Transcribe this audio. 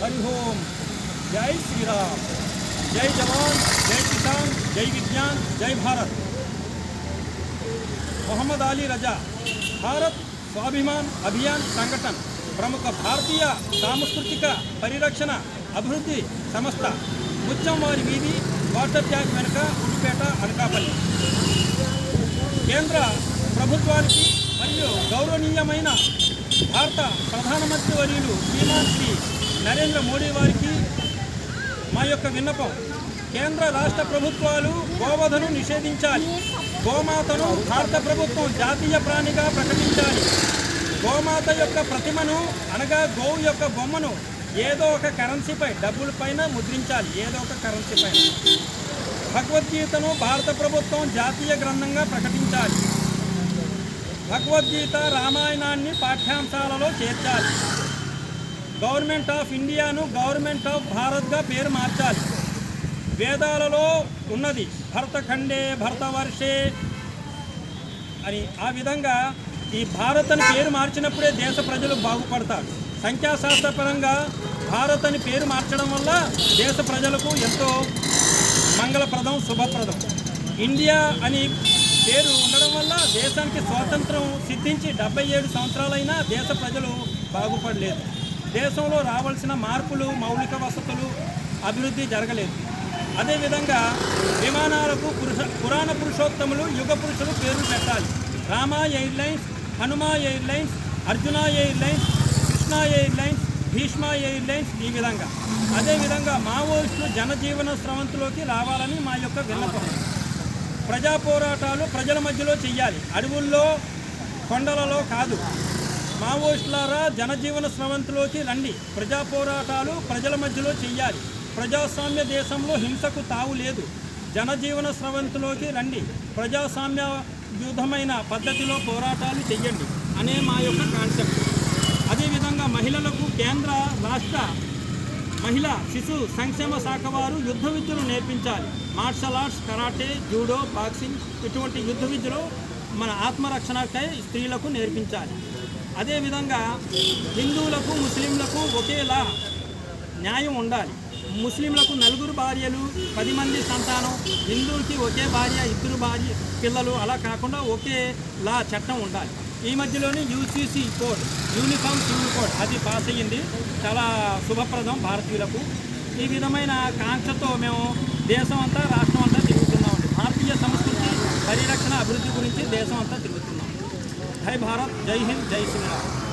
హరి ఓం జై శ్రీరామ్ జై జవాన్ జై కిసాన్ జై విజ్ఞాన్ జై భారత్ మొహమ్మద్ అలీ రజా భారత్ స్వాభిమాన్ అభియాన్ సంఘటన్ ప్రముఖ భారతీయ సాంస్కృతిక పరిరక్షణ అభివృద్ధి సంస్థ ముచ్చంవారి వీధి వాటర్ ట్యాంక్ వెనుక ఉడిపేట అనకాపల్లి కేంద్ర ప్రభుత్వానికి మరియు గౌరవనీయమైన భారత ప్రధానమంత్రి వర్యులు శ్రీమాన్ శ్రీ నరేంద్ర మోడీ వారికి మా యొక్క విన్నపం. కేంద్ర రాష్ట్ర ప్రభుత్వాలు గోవధను నిషేధించాలి. గోమాతను భారత ప్రభుత్వం జాతీయ ప్రాణిగా ప్రకటించాలి. గోమాత యొక్క ప్రతిమను అనగా గోవు యొక్క బొమ్మను ఏదో ఒక కరెన్సీపై డబ్బుల పైన ముద్రించాలి. ఏదో ఒక కరెన్సీ పైన. భగవద్గీతను భారత ప్రభుత్వం జాతీయ గ్రంథంగా ప్రకటించాలి. భగవద్గీత రామాయణాన్ని పాఠ్యాంశాలలో చేర్చాలి. గవర్నమెంట్ ఆఫ్ ఇండియాను గవర్నమెంట్ ఆఫ్ భారత్గా పేరు మార్చాలి. వేదాలలో ఉన్నది భరతఖండే భరతవర్షే అని. ఆ విధంగా ఈ భారత్ అని పేరు మార్చినప్పుడే దేశ ప్రజలు బాగుపడతారు. సంఖ్యాశాస్త్రపరంగా భారత్ అని పేరు మార్చడం వల్ల దేశ ప్రజలకు ఎంతో మంగళప్రదం శుభప్రదం. ఇండియా అని పేరు ఉండడం వల్ల దేశానికి స్వాతంత్రం సిద్ధించి డెబ్బై ఏడు సంవత్సరాలైనా దేశ ప్రజలు బాగుపడలేదు. దేశంలో రావాల్సిన మార్పులు మౌలిక వసతులు అభివృద్ధి జరగలేదు. అదేవిధంగా విమానాలకు పురుష పురాణ పురుషోత్తములు యుగ పురుషులు పేర్లు పెట్టాలి. Rama airlines Hanuma airlines Arjuna airlines Krishna airlines Bhishma airlines ఈ విధంగా. అదేవిధంగా మావోయిస్టులు జనజీవన స్రవంతిలోకి రావాలని మా యొక్క విన్నపం. ప్రజా పోరాటాలు ప్రజల మధ్యలో చెయ్యాలి. అడవుల్లో కొండలలో కాదు. మావోయిస్టులారా జనజీవన స్రవంతిలోకి రండి. ప్రజా పోరాటాలు ప్రజల మధ్యలో చెయ్యాలి. ప్రజాస్వామ్య దేశంలో హింసకు తావు లేదు. జనజీవన స్రవంతిలోకి రండి. ప్రజాస్వామ్య యుద్ధమైన పద్ధతిలో పోరాటాలు చెయ్యండి అనే మా యొక్క కాన్సెప్ట్. అదేవిధంగా మహిళలకు కేంద్ర రాష్ట్ర మహిళ శిశు సంక్షేమ శాఖ వారు యుద్ధ విద్యను నేర్పించాలి. Martial arts karate judo boxing ఇటువంటి యుద్ధ విద్యలో మన ఆత్మరక్షణకై స్త్రీలకు నేర్పించాలి. అదేవిధంగా హిందువులకు ముస్లింలకు ఒకేలా న్యాయం ఉండాలి. ముస్లింలకు నలుగురు భార్యలు పది మంది సంతానం హిందువులకి ఒకే భార్య ఇద్దరు భార్య పిల్లలు అలా కాకుండా ఒకేలా చట్టం ఉండాలి. ఈ మధ్యలోనే UCC code uniform civil code అది పాస్ అయ్యింది. చాలా శుభప్రదం భారతీయులకు. ఈ విధమైన కాంక్షతో మేము దేశం అంతా రాష్ట్రం అంతా తిరుగుతున్నాం భారతీయ సంస్కృతి పరిరక్షణ అభివృద్ధి గురించి దేశం అంతా తిరుగుతున్నాం. జై భారత్ జై హింద్ జై శ్రీరామ్